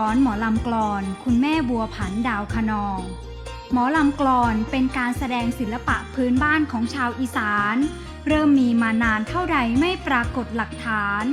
ฟ้อนหมอลำกลอน คุณแม่บัวผันดาวคะนอง หมอลำกลอนเป็นการแสดงศิลปะพื้นบ้านของชาวอีสาน เริ่มมีมานานเท่าใดไม่ปรากฏหลักฐาน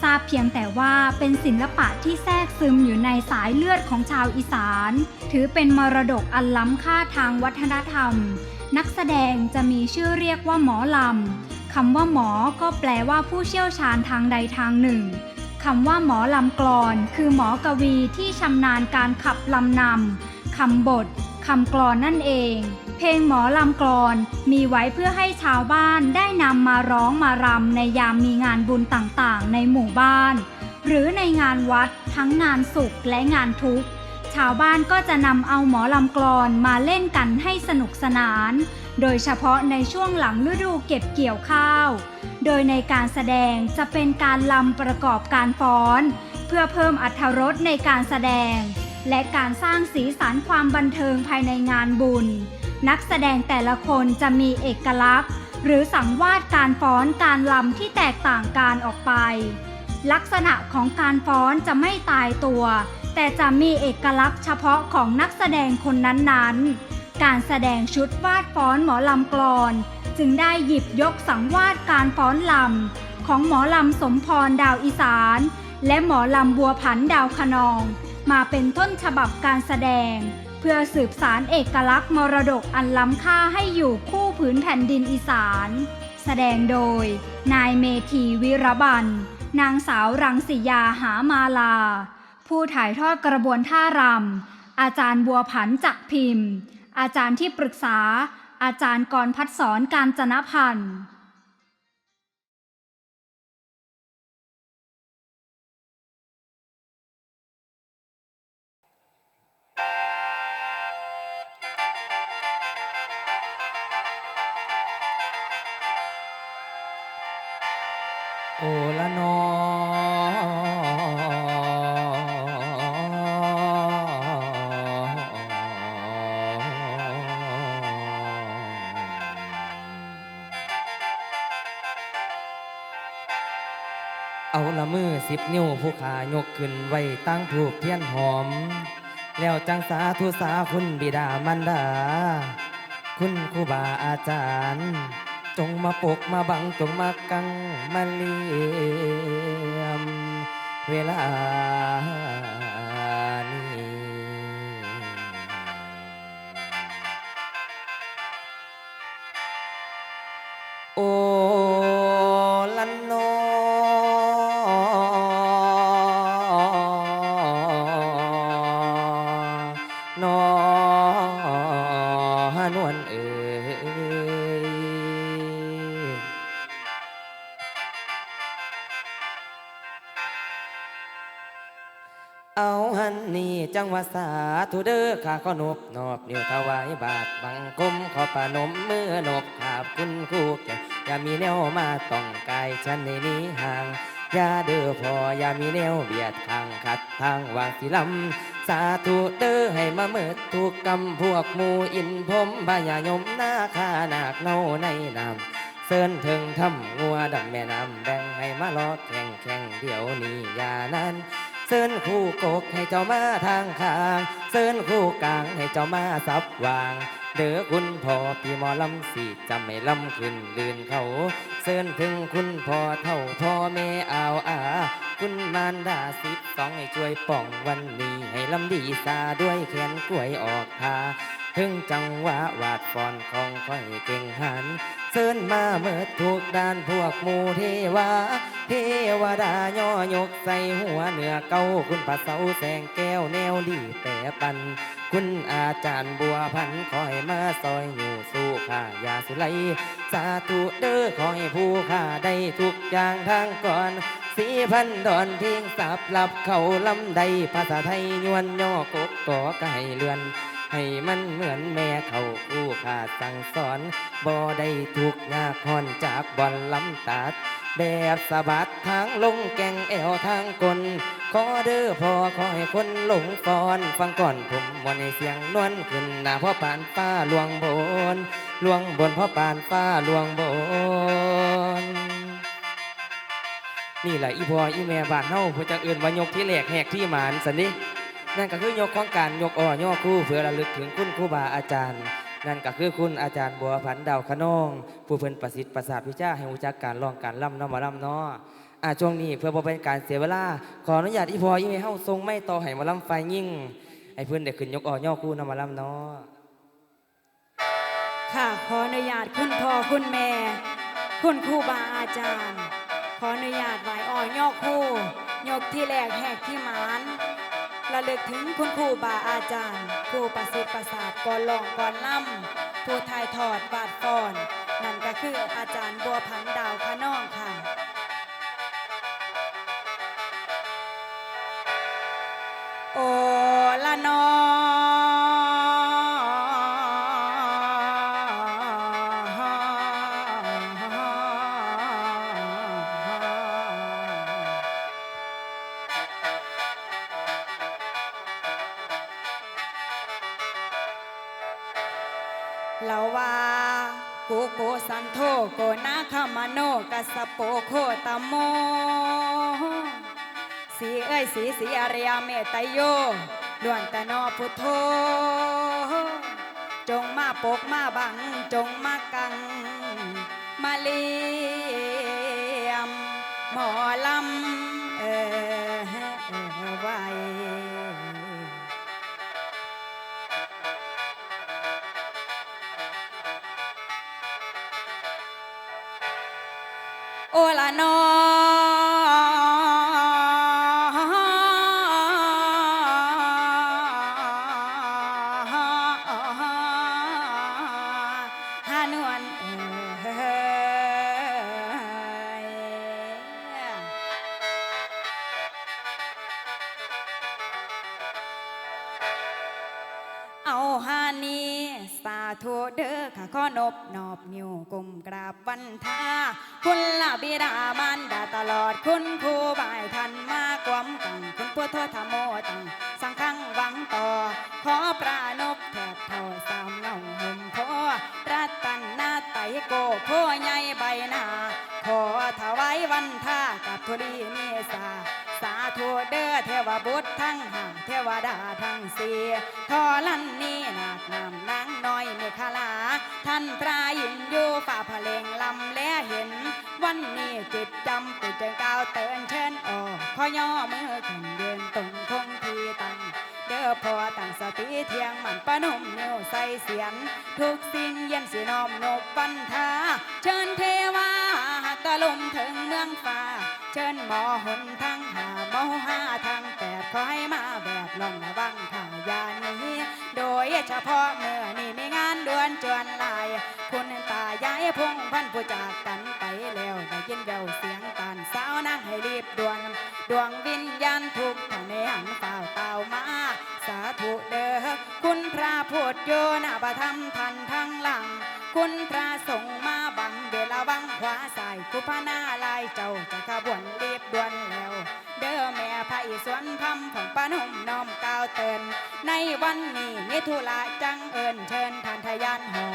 ทราบเพียงแต่ว่าเป็นศิลปะที่แทรกซึมอยู่ในสายเลือดของชาวอีสาน ถือเป็นมรดกอันล้ำค่าทางวัฒนธรรม นักแสดงจะมีชื่อเรียกว่าหมอลำคำว่าหมอก็แปลว่าผู้เชี่ยวชาญทางใดทางหนึ่ง คำว่าหมอลำกลอน คือหมอกวีที่ชำนาญการขับลำนำคำบทคำกลอนนั่นเอง เพลงหมอลำกลอนมีไว้เพื่อให้ชาวบ้านได้นำมาร้องมารำในยามมีงานบุญต่างๆ ในหมู่บ้าน หรือในงานวัดทั้งงานสุขและงานทุกข์ ชาวบ้านก็จะนำเอาหมอลำกลอนมาเล่นกันให้สนุกสนาน โดยเฉพาะในช่วงหลังฤดูเก็บเกี่ยวข้าว โดยในการแสดงจะเป็นการลำประกอบการฟ้อน เพื่อเพิ่มอรรถรสในการแสดง และการสร้างสีสันความบันเทิงภายในงานบุญ นักแสดงแต่ละคนจะมีเอกลักษณ์ หรือสังวาดการฟ้อนการลำที่แตกต่างกันออกไป ลักษณะของการฟ้อนจะไม่ตายตัว แต่จะมีเอกลักษณ์เฉพาะของนักแสดงคนนั้นๆ การแสดงชุดวาดฟ้อนหมอลำกลอน จึงได้หยิบยกสังวาดการฟ้อนลำของหมอลำสมพรดาวอีสาน และหมอลำบัวผันดาวคะนอง มาเป็นต้นฉบับการแสดง เพื่อสืบสารเอกลักษณ์มรดกอันล้ำค่าให้อยู่คู่ผืนแผ่นดินอีสาน แสดงโดย นายเมธีวิรบัน นางสาวรังสิยาหามาลา ผู้ถ่ายทอดกระบวนท่ารำอาจารย์บัวผันจักพิมพ์ อาจารย์ที่ปรึกษา อาจารย์กรพัฒสอนการจนพันธ์โอละนอ มือสิบนิ้วผู้ขายกขึ้นไว้ตั้งผูกเทียนหอม แล้วจังสาธุสาคุณบิดามันดา คุณครูบาอาจารย์ จงมาปกมาบังจงมากังมาเลียม เวลา จังวะสาธุเด้อข้าขอนบนอบนิ้วถวายบาทบังคมขอประนมมือนบขาบคุณครูแก่อย่ามีแนวมาต้องกายฉันในนี้ห่างอย่าเด้อพออย่ามีแนวเบียดทางขัดทางวางสิลำสาธุเด้อให้มาเมิดทุกกรรมพวกมูอินพมบายายมหน้าคานาคเนาในน้ำเซินถึงทำงัวดำแม่น้ำแบ่งให้มาลอแข่งแข่งเดี๋ยวนี้อย่านั้น เซินคู่กกให้เจ้ามาทางข้างเซินคู่กลางให้เจ้ามาสับวางเด้อคุณพ่อพี่หมอลำสีจำไม่ลำขึ้นลื่นเขาเซินถึงคุณพ่อเท่าพ่อแม่อาวอาคุณมารดาสิบสองให้ช่วยป้องวันนี้ให้ลำดีซาด้วยแขนกล้วยออกพาถึงจังหวะวาดฟอนของค่อยเก่งหัน เซินมาเมิดทุกด้านพวกมูเทวาเทวดาย่อยกใส่หัวเหนือเก้าคุณพระเสาแสงแก้วแนวดีแต่ปัน คุณอาจารย์บัวพันคอยมาซอยอยู่สู้ข้ายาสุไลสาธุเด้อขอให้ผู้ข้าได้ทุกอย่างทางก่อนสีพันดอนเพียงสับหลับเขาลำใดภาษาไทยยวนย่อกกกอไก่เลือน ให้มันเหมือนแม่เขาคู่ขาดสั่งสอนบ่ได้ถูกยากคอนจากบอลลำตัด แบบสะบัดทางลงแกงแอวทางกลขอเด้อพอขอให้คนหลงฟอน ฟังก่อนผมวันในเสียงนวลขึ้นหน้าพ่อปานฟ้าลวงบนลวงบนพ่อปานฟ้าลวงบนนี่แหละอีพออีแม่บ้านเฮาเพิ่นจังเอิ้นวายกที่แหลกแหกที่หมานสันนิ นั่นก็คือยกของการยกอ่อย่อคู่เพื่อระลึกถึงคุณครูบาอาจารย์ นั่นก็คือคุณอาจารย์บัวพันดาวขนองผู้เพิ่นประสิทธิ์ประสาทวิชาให้รู้จักการร้องการล่ำน้ำมาล่ำเนาะอ่าช่วงนี้เพื่อบ่เป็นการเสียเวลา ขออนุญาตอีพออีแม่เฮาทรงไม่ต่อให้มาล่ำไฟยิ่งให้เพิ่นได้ขึ้นยกอ่อย่อคู่น้ำมาล่ำเนาะค่ะขออนุญาตคุณพ่อคุณแม่ คุณครูบาอาจารย์ ขออนุญาตไหวอ่อยกคู่ยกที่แรกแหกที่หมาน ระลึกถึงคุณครูบาอาจารย์ผู้ประสิทธิ์ประสาทก่อนลองก่อนล่ำผู้ทายทอดบาดฟอน นั่นก็คืออาจารย์บัวพันดาวขนองค่ะโอละนอ กัสโปโคตโม สีเอ้ยสีสีอริยเมตโยล้วนแต่นอพุทโธ จงมาปกมาบัง จงมากัง มาเลียมหมอลำ เอาฮานีสาธุเด้อข้าขอนบนอบนิ้วกุมกราบวันทาคุณละบิดามารดาตลอดคุณครูบ่ายทันมากวมกังคุณพุทธธรรมโมตังสังฆังหวังต่อ ขอปรานบแทบเท่าสามเงาห่มพอรัตันนาไตโกโพใหญ่ใบหน้าขอถวายวันทากับทุลีเมษา สาธุเด้อเทวบุตรทั้งห้าเทวดาทั้งสี่ทอลันนี้นาคนามนางน้อยเมฆลา ท่านตรายินอยู่ฝ่าพเลงลำแลเห็น วันนี้จิตจำติดใจก้าวเตือนเชิญออกขอย่อมือขึ้นเดินตรงคงที่ตั้งเด้อพอตั้งสติเที่ยงมันประนมนิ้วใส่เสียง ทุกสิ่งเย็นสิน้อมนบปันทาเชิญเทวาตะลุมถึงเมืองฟ้า เชิญหมอหนทั้งหา เมาห้าทั้งแปดขอให้มาแบบลองระวังข่ายานี้ โดยเฉพาะเมื่อนี่มีงานด่วนจวนลาย คุณตายายพงพันผู้จากกันไปแล้วได้ยินแววเสียงตานสาวนางให้รีบด่วนดวงวิญญาณทุกท่านในหันเฝ้าเต่ามา สาธุเด้อคุณพระพุทธโยนาประธรรมทันทั้งหลัง คุณพระสงฆ์มาบังเวลาวังขวาใส่คุพนาลายเจ้าจะขบวน ม่พระอิศวรคำของป้าหนุ่มน้อมกล่าวเตือนในวันนี้มิถุลาจังเอิญเชิญท่านทยานหอ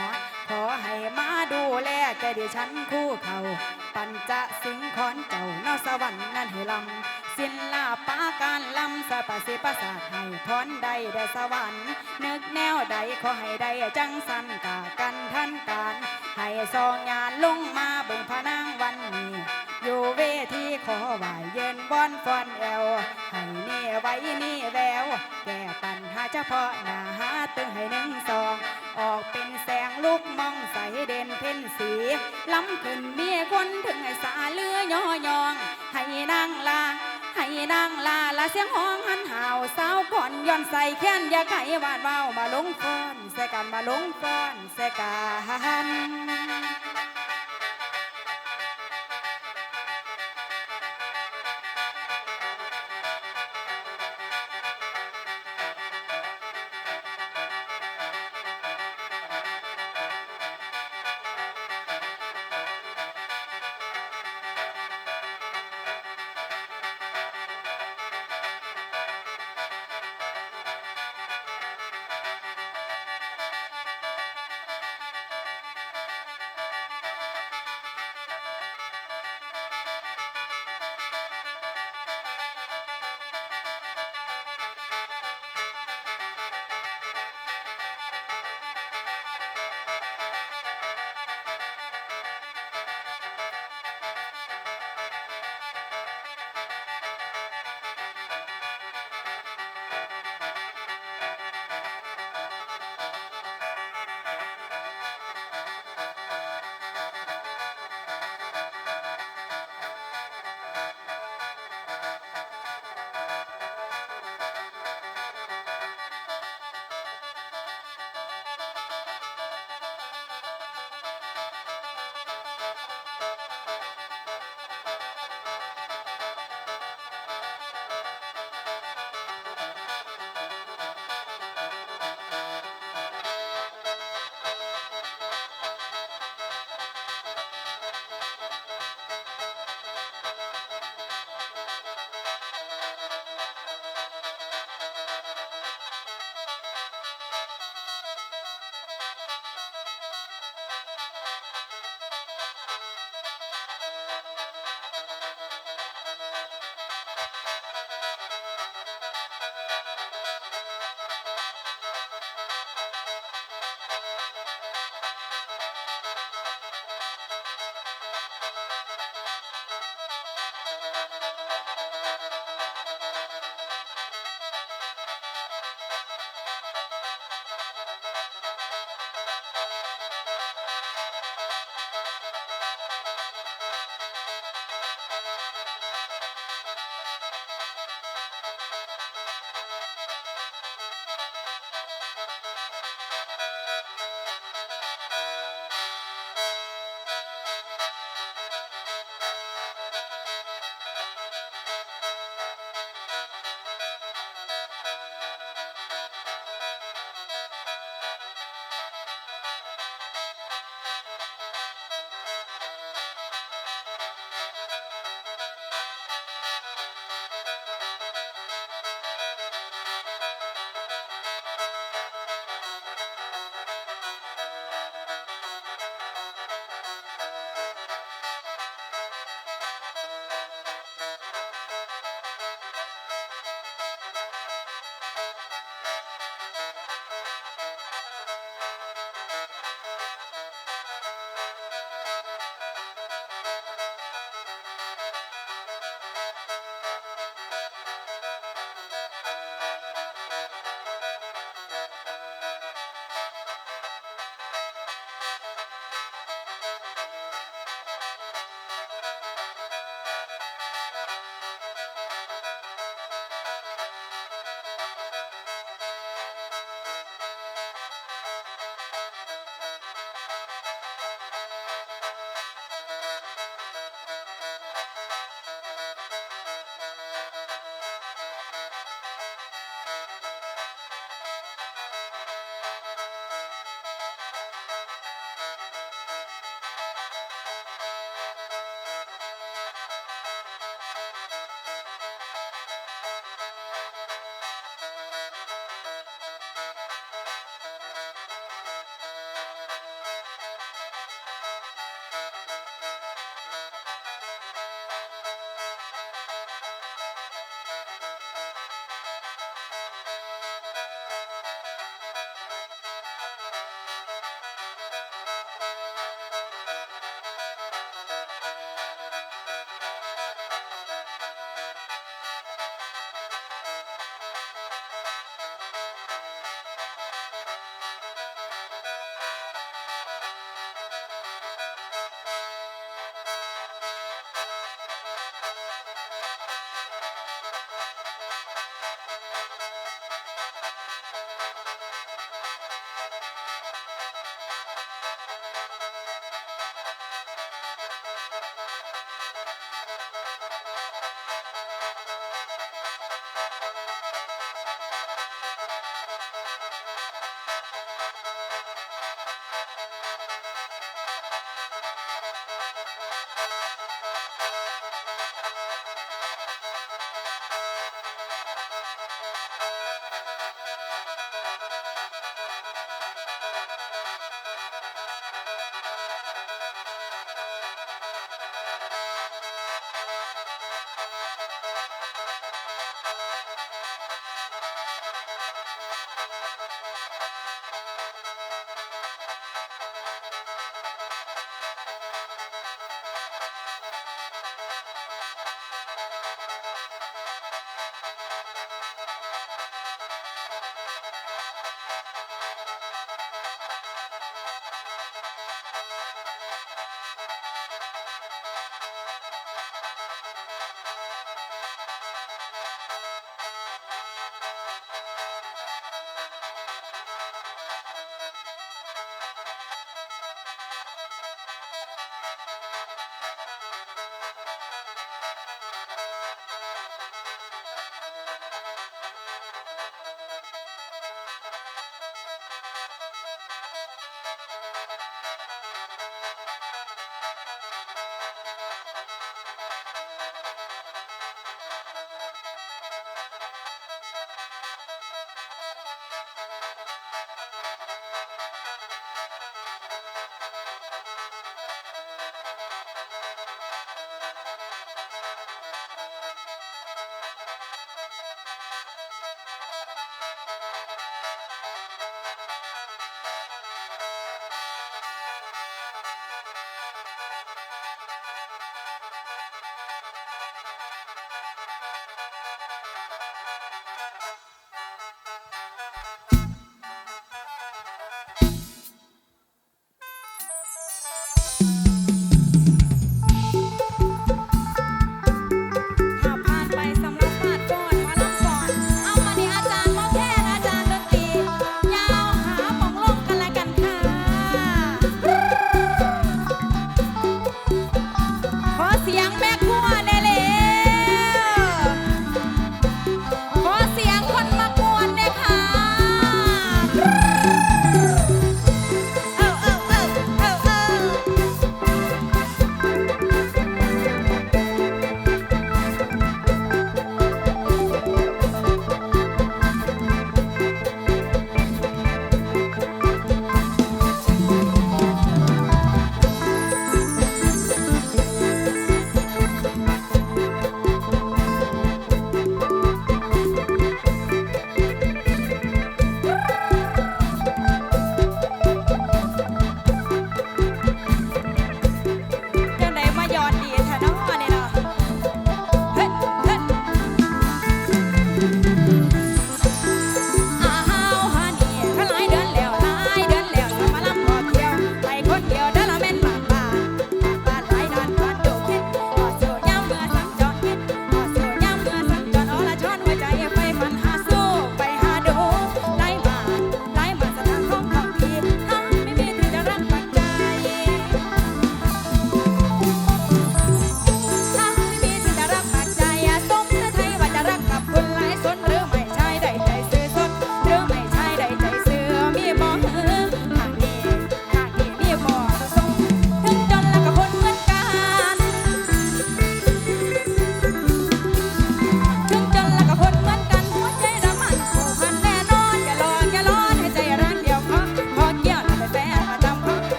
ขอให้มาดูแลแกดิฉันคู่เขา ปัญจะสิงขอนเจ้านอสวรรค์นั่นให้ลำสินลาปาการลำสะปะสิปะสาทให้พรใดได้สวรรค์ นึกแนวใดขอให้ได้จังสันกากันท่านการ ให้ซองงานลงมาเบิ่งพนางวันนี้ อยู่เวทีขอไหวเย็นบอนฟอนแอวให้นี่ไว้นี่แววแก้ปัญหาเฉพาะหน้าหาตึงให้หนึ่งสอง ออกเป็นแสงลูกมองใสเด่นเพ่นสีล้ำขึ้นมีคนถึงให้สาเลือย่อยอง ให้นางลาให้นางลาละเสียงห้องหันห่าวสาวก่อนย้อนใส่แค้นอย่าไขวาดเว้ามาลงฟอนใส่กันมาลงฟอนใส่กัน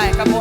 ช่กับพว